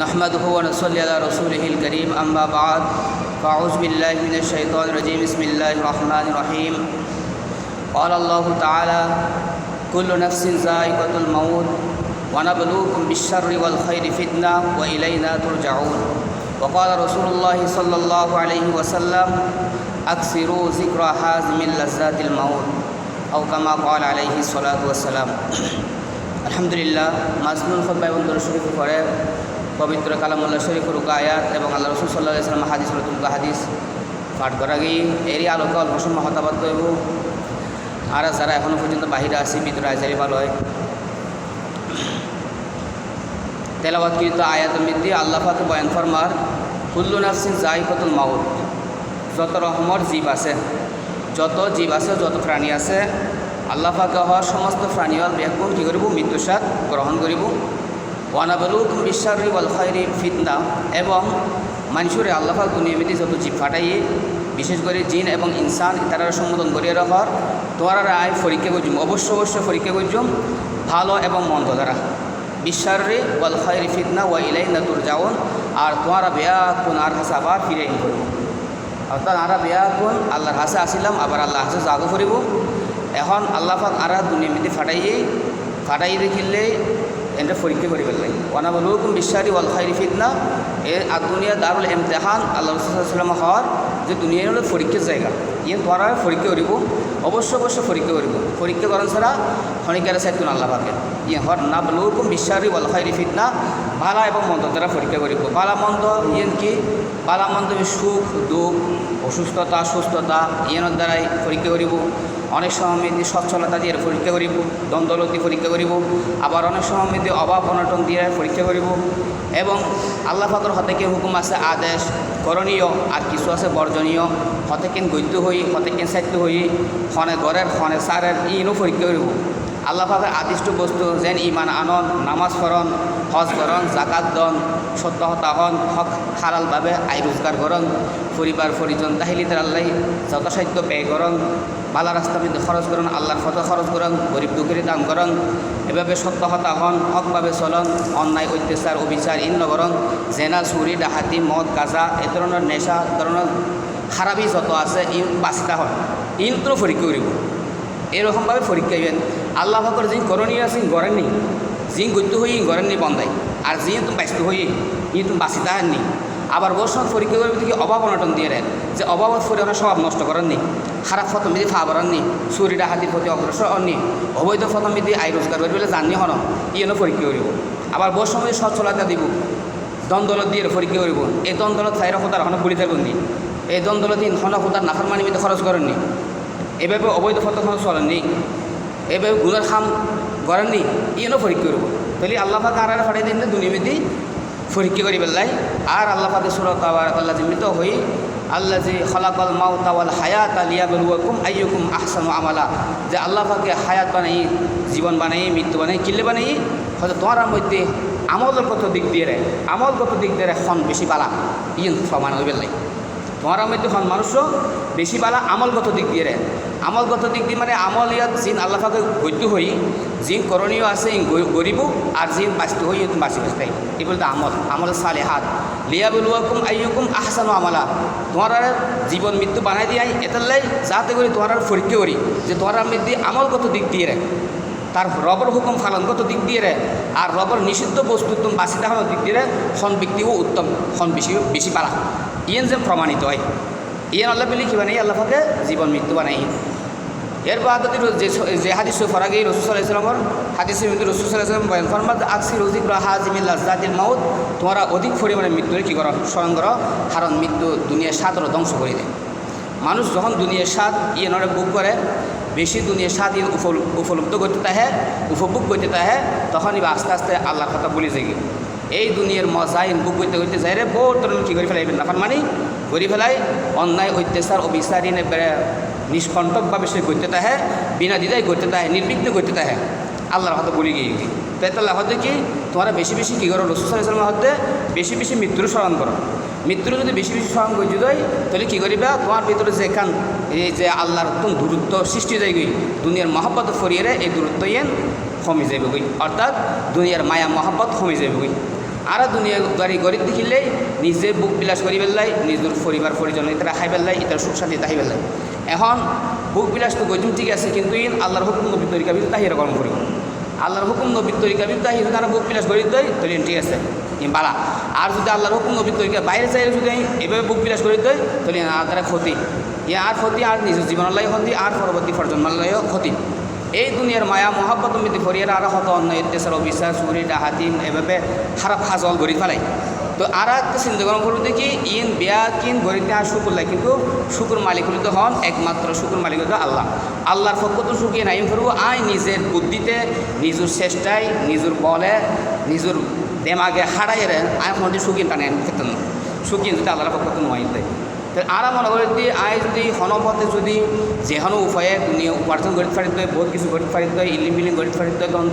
نحمده ونصلي على رسوله الكريم أما بعد فأعوذ بالله من الشيطان الرجيم بسم الله الرحمن الرحيم قال الله تعالى كل نفس ذائقة الموت ونبلوكم بالشر والخير فتنة وإلينا ترجعون وقال رسول الله صلى الله عليه وسلم أكثروا ذكر حازم لذات الموت أو كما قال عليه الصلاة والسلام আলহামদুলিল্লাহ মাজমুল খোদ্া এবং দর শরীফের পরে পবিত্র কালামুল্লাহ রুকা আয়াত এবং আল্লাহ রসুল সাল্লাহ ইসলাম হাদিস রতুল্কা হাদিস পাঠ করা গিয়ে এরই আলোকে অল্প সময় হতাবাদ করব। আর যারা এখনও পর্যন্ত বাহিরে আসি ভিতরে আজারি ভালো হয়। তেলাবাদকৃত আয়াতের মধ্যে আল্লাহ পাকে বয়ান ফরমার, কুল্লু নাফসিন জাইকতুল মাউত। যত রহমর জীব আছে, যত জীব আছে, যত প্রাণী আছে, আল্লাহ পাকে হওয়ার সমস্ত প্রাণী হল ব্যাকুণ কী করিব? মৃত্যুসাদ গ্রহণ করিব। ওয়ানাবলুক বিশ্বারি খয়রি ফিতনা এবং মানুষরে আল্লাহ পাক দুনিয়ামিতি যত জীব ফাটাইয়ে, বিশেষ করে জিন এবং ইনসান তারা সম্বোধন করিয়ে রাখার তোমার আয় পরীক্ষা করছুম অবশ্য অবশ্যই পরীক্ষা করছুম ভালো এবং মন্দ দ্বারা। বিশ্বারে ওয়াল খয়রি ফিতনা ওয়া ইলাই নাতুর যাওন আর তোমারা বেয়া কোন আর হাসে আবার ফিরে অর্থাৎ আরা বেয়া কোন আল্লাহর হাসে আসিলাম, আবার আল্লাহ হাসে জাগো করিব। এখন আল্লাহ পাক আরা দুনিয়া মিতি ফাটাইয়ে ফাটাই দেখিলে এটা পরীক্ষা করি ফেললাই ওনা বলুকুম বিশ্বারি ওয়াল খয়রি ফিতনা এ আর দুনিয়া দারুল এমতেহান আল্লাহ রসুল্লাম হওয়ার যে দুনিয়া হলো পরীক্ষার জায়গা ইয়ে তোরা পরীক্ষা করিব অবশ্য অবশ্য পরীক্ষা করিব পরীক্ষা করেন ছাড়া খনিকারে সাইতুন আল্লাহ পাকে ইয়ে হর না বলুকুম বিশ্বারি ওয়াল খয়রি ফিতনা ভালা এবং মন্দ দ্বারা পরীক্ষা করিব ভালা মন্দ ইয়েন কি ভালা মন্দ সুখ দুঃখ অসুস্থতা সুস্থতা ইয়েনের দ্বারাই পরীক্ষা করিব অনেক সময় মেয়েদের সচ্ছলতা দিয়ে পরীক্ষা করিব দ্বন্দ্বলতি পরীক্ষা করিব, আবার অনেক সময় মেয়েদের অভাব অনটন দিয়ে পরীক্ষা করিব এবং আল্লাহ ফাকর হতেকে হুকুম আছে? আদেশ করণীয়, আর কিছু আছে বর্জনীয়। হতেকেন গদ্য হই হতেকেন সাহিত্য হই খনে ঘরের খনে সারের ইনও পরীক্ষা করিব। আল্লাহ পাকের আদিষ্ট বস্তু যেন ইমান আনন, নামাজ ফরন হজ করন জাকাত দন সত্যহতা হন, হক হালালভাবে আয় রোজগার করন, পরিবার, পরিজন, তাহিলিদের আল্লাহ যথাসাধ্য ব্যয় করন, বালা রাস্তা মধ্যে খরচ করুন, আল্লাহর ফটো খরচ করুন, গরিব দুঃখের দান করন, এভাবে সত্যহতা হন, হকভাবে চলন, অন্যায়, অত্যাচার, অবিচার ইন্ন করন জেনা, চুরি ডাহাতি মদ, গাজা এ ধরনের নেশা, ধরনের খারাপি যত আছে ই বাঁচিতা হন ইনতো পরীক্ষা করিব এরকমভাবে পরীক্ষা দিবেন। আল্লাহ ফাকর যিনি করণীয় আছে গড়েন নি। যিনি গদ্য হই গড়েন নি বন্ধাই। আর যিনি তুমি ব্যস্ত হই ই তুমি বাঁচিতে নি। আবার বছর সময় পরীক্ষা করবে কি অভাব অনটন দিয়ে দেন যে অভাবত পরে ওনার স্বভাব নষ্ট করেননি খারাপ ফতম যদি ফা নি। চুরিটা হাতির প্রতি অগ্রসর হননি অবৈধ ফতম যদি আয় রোজগার করবে বলে জানি হন। ইয়েনও পরীক্ষা করিব। আবার বছর সময় সচ্ছলতা দিব। দ্বন্দ্বলত দিয়ে পরীক্ষা করিব। এই দ্বন্দ্বলত চাইরা খোদার হন গুলি থাকুননি এই দ্বন্দ্বলত হন খোদার নাফার মানি খরচ করেননি এভাবে অবৈধ ফটো খরচ করেননি এভাবে গুণের খাম করেননি ইয়েনও পরীক্ষা করব তাহলে আল্লাহ পাক আর ফাটাই দিন দুনিমিতি পরীক্ষা করি পেলাই আর আল্লাহ সুরত আল্লাহ মৃত হই। আল্লাহ যে খলাকল মাউ তাওয়াল হায়াত আলিয়া বেলুয়াকুম আইয়ুকুম আহসানু আমালা। যে আল্লাহ পাকে হায়াত বানাই, জীবন বানাই, মৃত্যু বানাই, কিল্লে বানাই, হয়তো তোমার মধ্যে আমলের কত দিক দিয়ে রে আমল কত দিক দিয়ে রে খন বেশি পালা। ইন সমান হইবে মধ্যে হন মানুষও বেশি পালা আমলগত দিক দিয়ে আমলগত দিক দিয়ে মানে আমল ইয়াত জিন আল্লাহ পাকে গদ্য হই, জিন করণীয় আছে গরিব আর জিন বাঁচতে হই বাঁচি বাঁচতাই এই বলতে আমল আমল সালে হাত লিয়া বলুয়াকুম আইয়ুকুম আহসানু আমালা। তোমার জীবন মৃত্যু বানাই দিয়ে এতাল্লাই যাতে করে তোমার পরীক্ষা করি, যে তোমার মধ্যে আমলগত দিক দিয়ে তার রবর হুকুম ফালনগত দিক দিয়ে আর রবর নিষিদ্ধ বস্তু তুমি দেখানোর দিক দিয়ে খন ব্যক্তিও উত্তম খন বেশি বেশি পালা। ইয়েন যে প্রমাণিত হয়। ইয়েন আল্লাহ বলি কী বানাই আল্লাহ পাকে জীবন মৃত্যু বানাই এর বাদতি যে যে হাদিস ফরাগি রসুল ইসলামর হাদিস রসুল ইসলাম বয়ান ফরমাদ, আকসি রোজিক হাজিমিল্লা জাতির মাউদ তোমরা অধিক পরিমাণে মৃত্যুর কী করো? স্মরণ করো কারণ মৃত্যু দুনিয়ার স্বাদর ধ্বংস করে দেয়। মানুষ যখন দুনিয়ার স্বাদ ইয়ে নরে বুক করে, বেশি দুনিয়ার স্বাদ ইয়ে উপলব্ধ করতে তাহে উপভোগ করতে তাহে তখনই আস্তে আস্তে আল্লাহর কথা বলে যাই এই দুনিয়ার মজা ইন বুক করতে করতে যাই রে বহুত কি করে ফেলাইবেন নাফার মানে করে ফেলাই অন্যায়, অত্যাচার, অবিচার ইনে নিষ্কণ্টকভাবে সে করতে তাহে বিনা দিদাই করতে তাহে নির্বিঘ্ন করতে তাহে আল্লাহর হাতে বলি গিয়ে তাই তাল্লাহ হতে কি? তোমরা বেশি বেশি কী করো? রসুল ইসলামের হতে বেশি বেশি মৃত্যুর স্মরণ করো। মৃত্যুর যদি বেশি বেশি স্মরণ করে যদি তাহলে কী করিবা? তোমার ভিতরে যে এখান, এই যে আল্লাহর নতুন দূরত্ব সৃষ্টি যায় গই দুনিয়ার মহাব্বত ফরিয়ে এই দূরত্ব ইয়েন কমে যাবে গই অর্থাৎ দুনিয়ার মায়া, মহাব্বত কমে যাবে গই আর দুনিয়া গাড়ি গরিব দেখিলেই নিজে বুক বিলাস করি পেলাই নিজের পরিবার পরিজন এটা খাই পেলাই এটার সুখ শান্তি তাহি পেলাই এখন বুক বিলাস তো গজুম ঠিক আছে, কিন্তু ইন আল্লাহর হুকুম নবী তরিকা বিদ্যুৎ তাহিরা কর্ম করিব আল্লাহর হুকুম নবী তরিকা বিদ্যুৎ তাহি যদি তারা বুক বিলাস করি দেয়, তাহলে ঠিক আছে বালা। আর যদি আল্লাহর হুকুম নবী তরিকা বাইরে চাই যদি এভাবে বুক বিলাস করি দেয়, তাহলে আর তারা ক্ষতি। ইয়ে আর ক্ষতি, আর নিজের জীবনের লাই ক্ষতি, আর পরবর্তী প্রজন্মের ক্ষতি। এই দুনিয়ার মায়া, মহাব্বত মিতি ফরিয়ার আর হত অন্য ইত্যাসার অবিশ্বাস চুরি ডাহাতি এভাবে খারাপ ফাজল গড়ি ফেলাই তো আর একটা চিন্তা গ্রহণ করুন দেখি ইন বেয়া, কিন গরিতে আর শুকুর লাগে কিন্তু শুকুর মালিক হলে তো হন একমাত্র শুকুর মালিক হলো আল্লাহ। আল্লাহর পক্ষ তো শুকিয়ে নাইম করব আই নিজের বুদ্ধিতে নিজের চেষ্টায় নিজের বলে নিজের দেমাগে হারাইয়ে আয় মধ্যে শুকিয়ে টানে খেতেন শুকিয়ে যদি আল্লাহর পক্ষ তো নোয়াই দেয় তো আরা মনে করি যে আয় যদি হনপথে যদি যেহানো উপায়ে দুনিয়া উপার্জন গড়িত ফারিত হয়, বহুত কিছু গড়িত ফারিত হয় ইলিম বিলিং গড়িত ফারিত হয়, ধন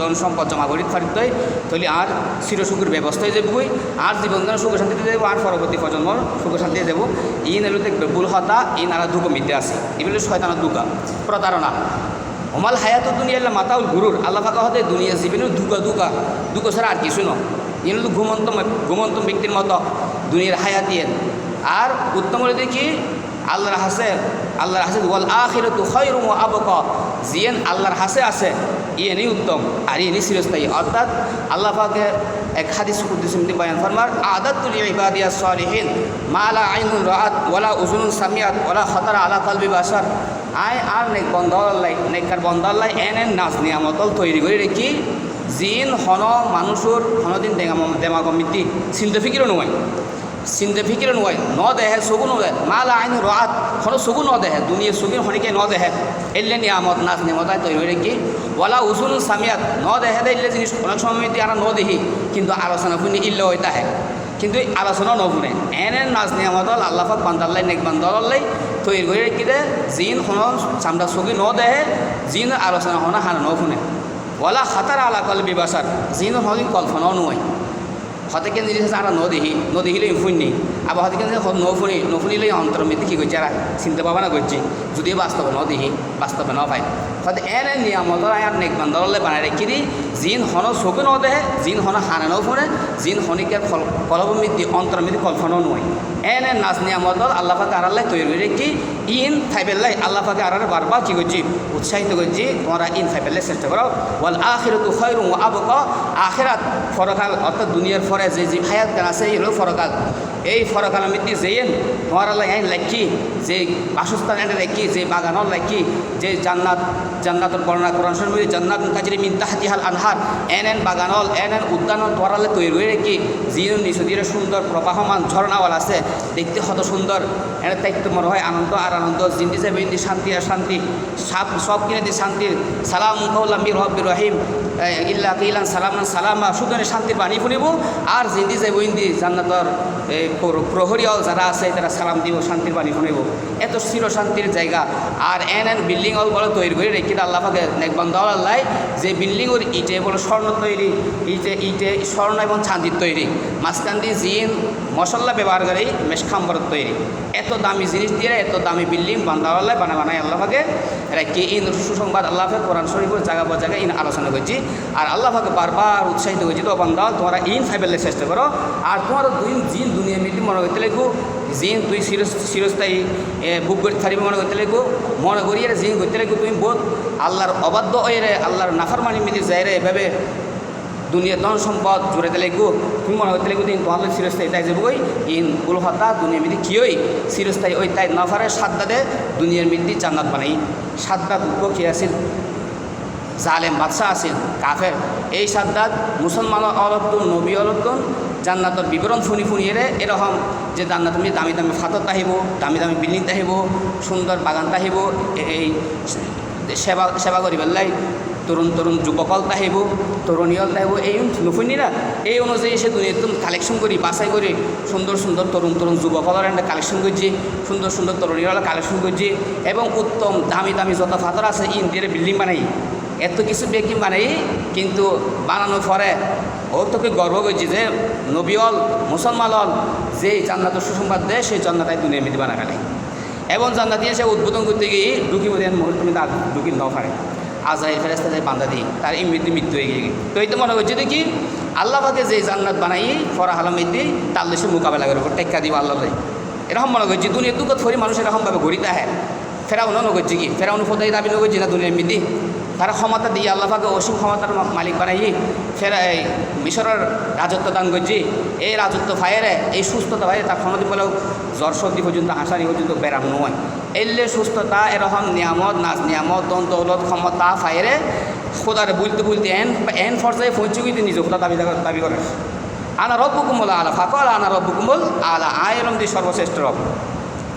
ধন সম্পদ জমা গড়িত ফারিত হয়, তাহলে আর চিরসুখের ব্যবস্থা হয়ে যাবই আর জীবন সুখ শান্তিতে যাব আর পরবর্তী প্রজন্মর সুখ শান্তিতে যাব ইন এলো দেখবে হতা ইন আর দুঃখ মিটে আছে এগুলো শয়তানের দুঃখা প্রতারণা। অমাল হায়াত দুনিয়া মাতাউল গুরুর। আল্লাহ ফাঁকা হতে দুনিয়া জীবনে দুকা দুকা দুঃখ ছাড়া আর কিছু নয়। ইন ঘুমন্ত ঘুমন্ত ব্যক্তির মতো দুনিয়ার হায়াতিয়ের আর উত্তম হলে দেখি আল্লাহর হাসে আল্লাহর হাসে ওয়াল আখিরে তো খয়রুম ও আবক। জিয়েন আল্লাহর হাসে আছে, ইয়েনি উত্তম, আর ইয়েনি চিরস্থায়ী। অর্থাৎ আল্লাহ পাকে এক হাদিস কুদ্দুসিমতি বয়ান ফরমার আদাতুল ইবাদিয়া সালিহিন মালা আইনুন রাত ওয়ালা উজুনুন সামিয়াত ওয়ালা খতারা আলা কলবি বাসার আয় আর নেক বন্ধ আল্লাহ, নেককার বন্ধ আল্লাহ এন এন নাচ নিয়ামতল তৈরি করে রেখি। জিন হন মানুষের, হনদিন দেমাগ দেমাগমিতি চিন্তা ফিকিরও নয়। চিন্তা ফিকির নয়, ন দেহে চকু নদে মাল আইন রাত, হন চকু ন দেহে, দুনিয়া চকুর হনিকে ন দেহে। এলে নিয়ামত, নাচ নিয়ামতায় তৈরি হয়ে কি? ওলা উসুল সামিয়াত, ন দেহে দে ইল্লে জিনিস, অনেক সময় আর ন দেখি কিন্তু আলোচনা শুনি ইল্লে হয়ে তাহে কিন্তু আলোচনা ন শুনে, এনে নাচ নিয়ামত আল্লাহাক বান্দাল্লাই, নেক বান্দাল্লাই তৈরি করে রেখি দে জিন, হন, চামড়া চকি ন দেহে, জিন আলোচনা হনা হানা শুনে। ওলা খাতার আলা কল বিবাসার জিন হন কল্পনাও নয়। হতে কেন আর নদী নদী ন দেখিলে ফুনি আবার হতে কেন ন ফুনি ন ফুনিলে অন্তর মেতে কি করছে আর চিন্তা ভাবনা করছি যদি বাস্তবে ন দেখি বাস্তবে ন পাই হতে এনে নিয়ামত আর নেক বান্দরলে বানাই রেখি দি, জিন হন চকু ন দেহে, জিন হন হানে ন ফুনে জিন হনিকে কলবমিতি অন্তর মিতি কল্পনাও নয় এনে নাচ নিয়ামত আল্লাহ পাকে আড়াল্লাই তৈরি রেখি ইন ফাইবেল্লাই আল্লাহ পাকে আড়ালে বারবার কি করছি উৎসাহিত করছি তোমরা ইন ফাইবেল্লাই চেষ্টা করো বল আখিরত খৈরু আবক আখেরাত ফরকাল অর্থাৎ দুনিয়ার ফরে যে যে হায়াত গান আছে এই হলো ফরকাল এই ফরকাল মৃত্যু যেয়েন তোমার আল্লাহ আইন লেখি যে বাসস্থান এনে লেখি যে বাগানর লেখি যে জান্নাত জান্নাতের বর্ণনা কোরআন শরীফ জান্নাত কাজিরি মিন তাহাতিহাল আনহার এন এন বাগানল এন এন উদ্যানল তোমার আল্লাহ তৈরি করে রেখি। যিনি নিচদিরে সুন্দর প্রবাহমান ঝর্ণাওয়াল আছে, দেখতে কত সুন্দর। এর দেখতে মনে হয় আনন্দ আর আনন্দ। জিন্দি যাবে ইন্দি শান্তি আর শান্তি। সব সব কিনে দি শান্তির। সালাম কৌলাম বীর রব্বির রহিম। ইল্লা কিলান সালামান সালামা। সুদনে শান্তির বাণী শুনিব। আর জিন্দি যাইব ইন্দি জান্নাতর এই প্রহরীয় যারা আছে, তারা সালাম দিব, শান্তির বাণী শুনিব এত চির শান্তির জায়গা। আর এন এন বিল্ডিং অল বলে তৈরি করে রেখে আল্লাহ পাকে নেকবান আল্লাহ, যে বিল্ডিংয়ের ইটে বলে স্বর্ণ তৈরি, ইটে ইটে, স্বর্ণ এবং চাঁদির তৈরি। মাঝখান দিয়ে জিন, মশলা ব্যবহার করে মেশখাম্বরের তৈরি। এত দামি জিনিস দিয়ে, এত দামি বিল্ডিং বান্দাওয়াল্লাহ বানা বানায় আল্লাহকে রেখে ইন সুসংবাদ আল্লাহকে কোরআন শরীফের জায়গা পর জায়গায় ইন আলোচনা করছি। আর আল্লাহকে বারবার উৎসাহিত করছি তো বান্দাওয়াল তোমরা ইন ফাইবেলে চেষ্টা করো। আর তোমার দুই জিন দুনিয়া মিটি মনে করতে লেগো জিন তুই চির চিরস্থায়ী বুক করতে পারিবি মনে করতে লেগো মনে করি রে জিন করতে লেগো তুমি বোধ আল্লাহর অবাধ্য হয়ে আল্লাহর নাফার মানি মিটি রে, এভাবে দুনিয়া ধন সম্পদ জুড়ে দিলে গো তুমি মনে হতে গো দিন তোমার চিরস্থায়ী তাই যাব ইন উল হতা দুনিয়া মিদি কি ওই চিরস্থায়ী ওই তাই নফারে সাদ্দা দে, দুনিয়ার মিদি জান্নাত বানাই। সাদ্দা দুঃখ কি আছিল? জালেম বাদশাহ আছিল, কাফের। এই সাদ্দাত মুসলমান অলতুন নবী অলতুন জান্নাতর বিবরণ ফুনি ফুনিয়ে এরকম যে জান্নাত তুমি দামি দামি ফাতর তাহিব দামি দামি বিল্ডিং তাহিব সুন্দর বাগান তাহিব এই সেবা সেবা করি পেলাই তরুণ তরুণ যুবকল তাহিব তরুণীয়ল তাহিব এই নুফুনি না এই অনুযায়ী সে দুনিয়াতে কালেকশন করি বাছাই করি সুন্দর সুন্দর তরুণ তরুণ যুবকলের একটা কালেকশন করছি সুন্দর সুন্দর তরুণীরা কালেকশন করছি এবং উত্তম দামি দামি যত ফাতর আছে ইন্ডিয়ার বিল্ডিং বানাই। এত কিছু ব্যক্তি বানাই, কিন্তু বানানোর পরে ও তোকে গর্ব করছি যে নবীল মুসলমান হল যে জান্নাত সুসংবাদ দেয়, সেই জান্নাতাই দুনিয়া মিতি বানা ফেলে। এবং জান্নাত দিয়ে সে উদ্বোধন করতে গিয়ে ঢুকি বোধ মুহূর্তে ঢুকি ন পারে আজরাইল ফেরেস্তাদের বান্ধা দিই তার ইমৃতি মৃত্যু হয়ে গিয়ে তো এই তো মনে যে কি? আল্লাহ পাকে যে জান্নাত বানাই, ফরা হালামিতে তার দেশে মোকাবেলা করে টেক্কা দিব আল্লাহ এরকম মনে করছি দুনিয়া দুঃখ থরি মানুষ এরকমভাবে ঘুরিতে আহে ফেরাউনও নগরছি কি? ফেরাউন ফোদাই দাবি নগরছি না দুনিয়ার মিদি তারা ক্ষমতা দিয়ে আল্লাহকে অসীম ক্ষমতার মালিক বানাই ফেরা মিশরের রাজত্ব দান করছি এই রাজত্ব ফায়ারে এই সুস্থতা ভাই তার ক্ষমতা বলেও জ্বর সর্দি পর্যন্ত, হাসানি পর্যন্ত ব্যারাম নয়। এলে সুস্থতা এরকম নিয়ামত নাচ নিয়ামত দন দৌলত, ক্ষমতা ফায়ারে খোদারে বলতে বলতে এন এন ফর্সায় পৌঁছে গিয়ে নিজে খোদা দাবি দাবি করে। আনা রব কুমল আলা, ফাকল আনা রব কুমল আলা, আয়রম দি সর্বশ্রেষ্ঠ রব।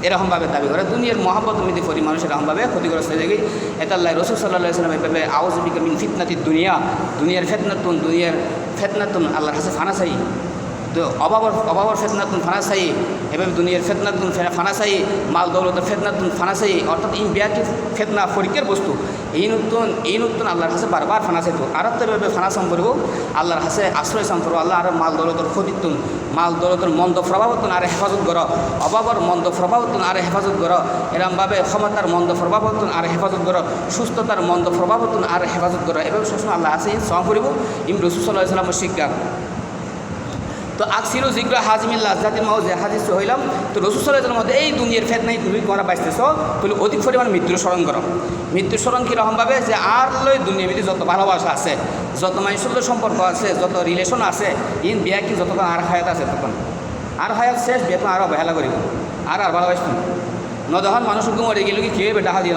এরকমভাবে দাবি করে, দুনিয়ার মহাব্বত মিদি করি মানুষ এরকমভাবে ক্ষতিগ্রস্ত হয়ে যায় এতাল্লাহ রসুল সাল্লাহ সাল্লাম এভাবে আউজ বিকামিন ফিতনাতি দুনিয়া। দুনিয়ার ফেতনাতুন দুনিয়ার ফেতনাতুন আল্লাহর কাছে ফানাসাই তো অভাবর অভাবর ফেতনাতুন ফানাসাই এভাবে দুনিয়ার ফেতনাতুন ফানাসাই মাল দৌলত দৌলতের ফেতনাতুন ফানাসাই অর্থাৎ ইন বিয়াটি ফেতনা, ফরিকের বস্তু, এই নতুন এই নতুন আল্লাহর কাছে বারবার ফানাসাই তো আর এভাবে ফানাসাম করব আল্লাহর কাছে আশ্রয় সাম করব আল্লাহ আর মাল দৌলতের ক্ষতিতুন মাল দৌলতের মন্দ প্রভাবতুন আর হেফাজত কর। অভাবর মন্দ প্রভাবতুন আর হেফাজত কর। এরমভাবে ক্ষমতার মন্দ প্রভাবতুন আর হেফাজত কর। সুস্থতার মন্দ প্রভাবতুন আর হেফাজত কর। এভাবে সবসময় আল্লাহ আছে সম করিব। ইম রসুল্লাহ ইসলামের শিক্ষা। তো আকসিরু জিগ্র হাজমিল্লা জাতির মাউজে হাজির হইলাম, তো রসুসলের মধ্যে এই দুনিয়ার ফেতনাই তুমি তোমরা বাঁচতেছ তাহলে অধিক পরিমাণ মৃত্যুর স্মরণ করো। মৃত্যুর স্মরণ কীরকমভাবে যে আর লই দুনিয়া মধ্যে যত ভালোবাসা আছে, যত মানুষের সম্পর্ক আছে, যত রিলেশন আছে, ইন বিয়া কি যতক্ষণ আর হায়াত আছে তখন আর হায়াত শেষ, বিয়ে আরও অবহেলা করিব। আর আর ভালোবাসত ন। যখন মানুষ মরে গেল কি কেউ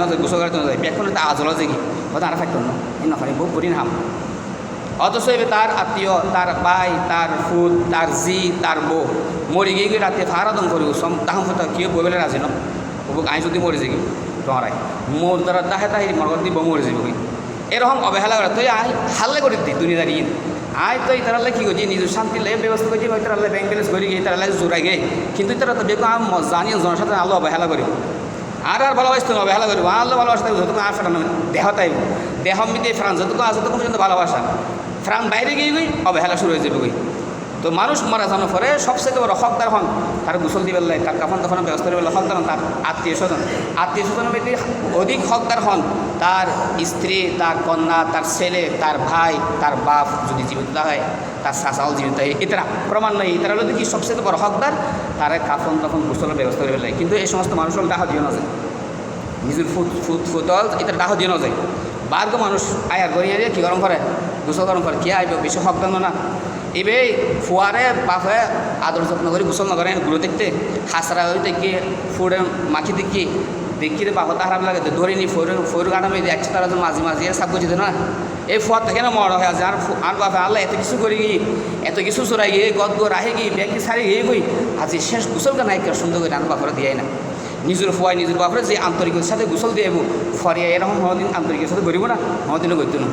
না যায় গোসল করতে না যায় বেখন তা আজল যে কি? হয়তো আর থাকতো না। এই নখানি বহু কঠিন হাম অথচ এবার তার আত্মীয়, তার ভাই, তার ফুট তার জি, তার বউ মরে গিয়ে গিয়ে রাতে ফারাদম করিব তাহম কথা কেউ বইবেলে রাজি ন? ওবুক আই যদি মরে যাবি ডরাই মোর দ্বারা তাহে তাহে মরগত দিব মরে যাবি এরকম অবহেলা করে তুই আই হাল্লে করে দিই দুনিয়াদারি আয় তো তারালে কি করছি নিজের শান্তি লেগে ব্যবস্থা করছি হয়তো তারালে ব্যাংক ব্যালেন্স করি গিয়ে তারালে জোড়াই গে। কিন্তু তারা তো বেকো আম জানি জনসাধারণ আল্লাহ অবহেলা করিব আর আর ভালোবাসতে হবে অবহেলা করিব আল্লাহ ভালোবাসতে হবে যতক্ষণ আর ফেরানো দেহ তাই দেহ মিতে ফ্রান্স যতক্ষণ আছে ততক্ষণ পর্যন্ত ভালোবাসা। ফ্রান্স বাইরে গিয়ে গই অবহেলা শুরু হয়ে যাবে গই। তো মানুষ মারা যাওয়ার পরে সবচেয়ে বড় হকদার হন, তার গোসল দিবে লাই তার কাফন তখন ব্যবস্থা দিবে হকদার হন, তার আত্মীয় স্বজন। আত্মীয় স্বজন ব্যক্তি অধিক হকদার হন, তার স্ত্রী, তার কন্যা, তার ছেলে, তার ভাই, তার বাপ যদি জীবিত হয়, তার শাসাও জীবিত হয় এটারা প্রমাণ নয় এটারা হলো কি সবচেয়ে বড় হকদার, তারা কাফন তখন গোসলের ব্যবস্থা লাই কিন্তু এই সমস্ত মানুষ হল ডাহা দিয়ে না যায়। নিজের ফুট ফুট, ফুটল এটা ডাহ দিয়ে না যায়। বার্গ মানুষ আয়ার গড়িয়ে দিয়ে কী গরম করে? গোসল গরম করে কে আইব বেশি হক দান না। এবে ফুয়ারে বাপে আদর যত্ন করে গোসল নকরে গুলো দেখতে হাসরা হয়ে দেখি ফুড়ে মাখি দেখি দেখি রে বাবা হারাম লাগে ধরে নি ফোর ফোর গানা মেয়ে একশো তারা তো মাঝে মাঝে সাপ করছি না। এই ফুয়ার থেকে না মর হয়ে আর আর বাপে আল্লাহ এত কিছু করে গিয়ে এত কিছু চোরাই গিয়ে গদ গো রাহে গিয়ে ব্যাগটি সারি গিয়ে গই আজি শেষ গোসল কেন এক সুন্দর করে আন বাপরে দিয়ে না। নিজের ফুয়াই নিজের বাপরে যে আন্তরিকের সাথে গোসল দিয়ে ফরিয়া এরকম হদিন আন্তরিকের সাথে করিব না হদিনও করতো না।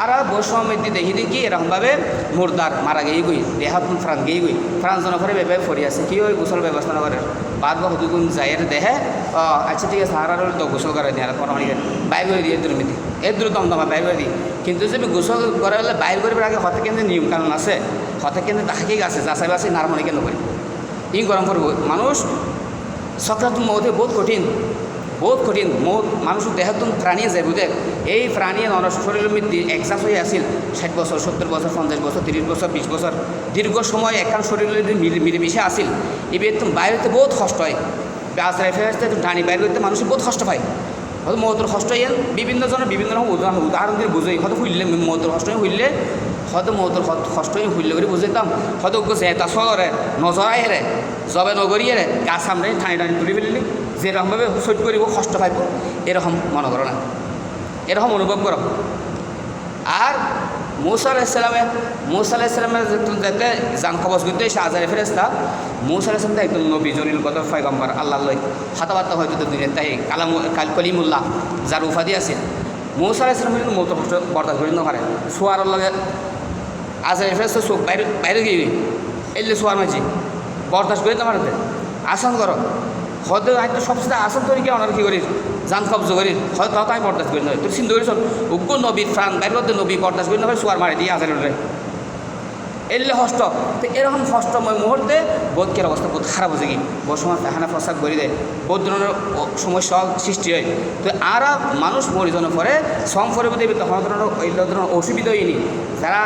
আর বৈষম্যতি দেখি দেখি এরকমভাবে মুর্দার মারা গিয়ে গই, দেহাত ফ্রান্স গিয়ে গই। ফ্রান্স জন করে বেবে ফরি আছে। কি ওই গোসল ব্যবস্থা করে বাদ বা হুদুগুন যাইয়ের দেহে আচ্ছা ঠিক আছে আর তো গোসল করে দিয়ে কোনো বাইর করে দিয়ে এদুর মিতি এদুর দমদমা বাইর করে দিই কিন্তু যদি গোসল করা হলে বাইর করিবার আগে হতে কেন্দ্রে নিয়ম কানুন আছে হতে কেন্দ্রে তাহাকেই আছে, যাচাই বাছাই নারমনি কেন করি ই গরম করব মানুষ সক্রাত মৌতে বহুত কঠিন বহুত কঠিন। মৌত মানুষ দেহাতুন প্রাণী যায় বুঝে এই প্রাণী নর শরীরের মধ্যে একজাস হয়ে আসিল ষাট বছর, সত্তর বছর, পঞ্চাশ বছর, তিরিশ বছর, বিশ বছর, দীর্ঘ সময় একান শরীরের মিলে মিলেমিশে আসিল এবার তুমি বাইরেতে বহুত কষ্ট হয়। আশ্রয় ফেরাতে ডানি বাইরে করতে মানুষের বহুত কষ্ট পায়। হয়তো মৌতর কষ্ট ইয়েন বিভিন্ন জনের বিভিন্ন রকম উদাহরণ দিয়ে বুঝাই। হয়তো হুইলে মৌতর কষ্ট হুইলে হয়তো মৌতর কষ্ট হুইলে করে বুঝাইতাম। হয়তো গোছে এটা সলরে নজরাই হেরে, জবে নগরী রে গাছ সামনে ঠানি টানি তুলি ফেলিলি, যেরকমভাবে সহ্য করিব, কষ্ট পাইব, এরকম মনে করো না। এরকম অনুভব করো। আর মৌসা আলাইসালামে মৌসা আলাইসালামের যাতে জান কবজ করতে এসে আজারে ফেরেস্তা মৌসা আলাইসালাম একদম নবী জলিল কদর ফয়গম্বর আল্লাহ হাতাবার্তা হয়তো তো দুনিয়া তাই কালাম, কাল কলিমুল্লাহ যার উপাধি আছে। মৌসা আলাইসালাম কিন্তু মৌত কষ্ট বরদাস্ত করি নপারে শোয়ার লগে আজারে ফেরেস্তা চোখ বাইরে বাইরে গিয়ে এলে শোয়ার মাঝি, বরদাস্ত করি তোমার আসান করো। হয়তো হয়তো সবচেয়ে আসান তরিকে ওনার কী করিস জান কবজ করি হয়তো তাই বরদাস্ত করি নয় তোর সিন্ধু করিস উগ্র নবীর প্রাণ বাইর নবী বরদাস্ত করি নয় সোয়ার মারি দিয়ে আজারে এলে হষ্ট। তো এরকম হষ্টময় মুহূর্তে বোধকের অবস্থা বহুত খারাপ হয়ে গিয়ে বহু সময় পেহানা প্রস্রাব করে দেয়। বহুত ধরনের সমস্যা সৃষ্টি হয়। তো আর মানুষ মরিজনের পরে সম পরে দেবে তখন ধরনের এই ধরনের অসুবিধা হয়নি। যারা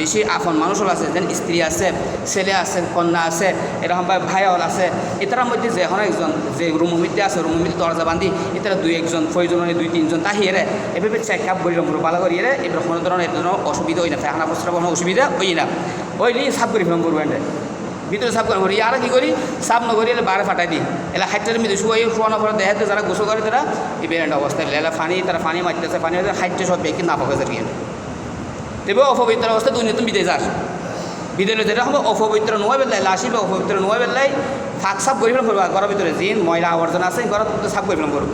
বেশি আপন মানুষ আছে, যেন স্ত্রী আছে, ছেলে আছে, কন্যা আছে, এরকম ভাই ভাই আছে এটার মধ্যে যে এখন একজন, যে রুমের মধ্যে আছে রুমের মধ্যে দরজা বান্ধি এটার দুই একজন প্রয়োজন দুই, তিনজন তাহিয়ে এভাবে চেক আপ করি রুম পালা করি এবার কোনো ধরনের অসুবিধা হয় না ফাঁকা প্রস্রাব কোনো অসুবিধা হয় না ওইলি সাফ করি ফেলাম করবেন ভিতরে সাফ করে করি আর কি করি সাফ নকরি এলে বারে ফাটাই দিই এলা হাইটের মধ্যে শুয়ে শোয়ানো পরে দেখাতে যারা গোসল করে তারা এই বেরেন্ট অবস্থায় এলা ফানি তারা ফানি মারতেছে ফানি মারতে হাইটে সব বেকি না পাকে যার তেবে অপবিত্র অবস্থা দুই তুমি বিদেশ যাস বিদেলে যেটা হবে অপবিত্র নয় বেলায় লাসিবে অপবিত্র নয় বেলায় ফাঁক সাফ করে ফেলাম করব ঘরের ভিতরে জিন, ময়লা আবর্জনা আছে ঘরের ভিতরে সাফ করে ফেলাম করব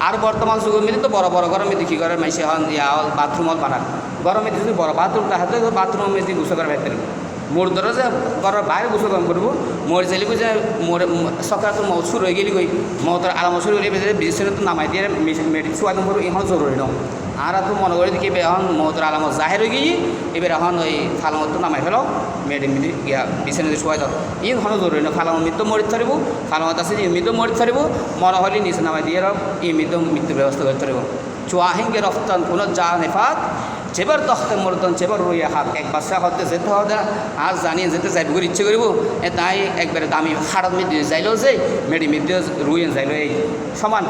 আর বর্তমান যুগের মধ্যে তো বড় বড় ঘরের মধ্যে কী করে মাইসে হন ইয়া হল বাথরুম হল, বানান। গরমে যদি বড় বাথরুমটা হাতে বাথরুমের মধ্যে গুছো করে ভেতরে মোর ধরো যে ঘরের বাইরে গুছো কম করব, মোর চাইলে যে মোর সকালে তো মৌসুর হয়ে গেলি গই মৌতর আলাম শুরু হয়ে গেলে বিদেশে তো নামাই দিয়ে মেডিসিন চুয়াই করব এখন জরুরি নয় আর তো মনে করি দেখি এখন মৌতর আলামত জাহের হয়ে গিয়ে এবার এখন ওই ফালামত তো নামাই ফেলো মেডি মিডি গিয়া বিছানাতে শুয়াই দাও ইন হনো জরুরি না ফালাম মৃত্যু মরিত থারিব ফালামত আছে যে মৃত্যু মরিত থারিব মরা হলে নিচে নামাই দিয়ে রব ই মৃত্যু মৃত্যুর ব্যবস্থা করতে পারিব চুয়াহিঙ্গে রফতান কোনো যা নেফাত যেবার তখতে মরতন যেবার রইয়া হাত, এক বাচ্চা হতে যেতে হবে আজ জানিয়ে যেতে যাইব করে ইচ্ছে করিব, এ তাই একবারে দামি হাড়ত মিদিয়ে যাইলেও যে, মেডি মিদিয়ে রুইয়ে যাইলো এই সমান।